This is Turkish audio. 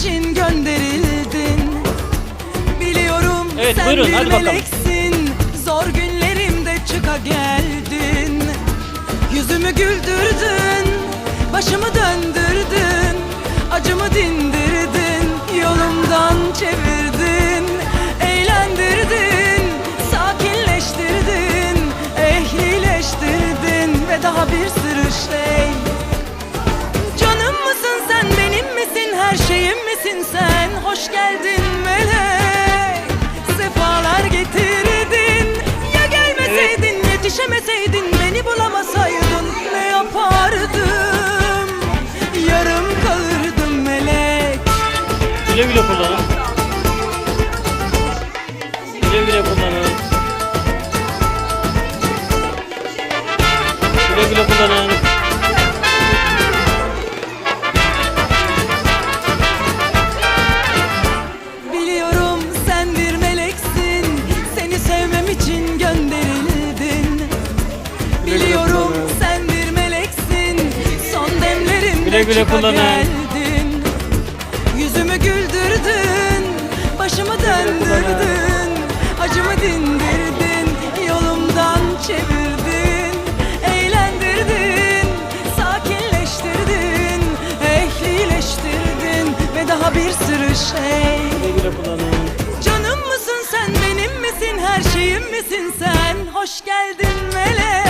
için gönderildin. Biliyorum evet, sen buyurun, bir meleksin bakalım. Zor günlerimde çıka geldin. Yüzümü güldür misin sen Hoş geldin melek Sefalar getirdin Ya gelmeseydin yetişemeseydin Beni bulamasaydın ne yapardım Yarım kalırdım melek Güle güle kullanın. Güle güle kullanın. Güle güle kullanın. Güle güle kullanın. geldin. Yüzümü güldürdün Başımı döndürdün. Acımı dindirdin Yolumdan çevirdin. Eğlendirdin Sakinleştirdin. Ehlileştirdin Ve daha bir sürü şey. Güle güle kullanın. Canım mısın sen benim misin her şeyim misin sen? Hoş geldin melek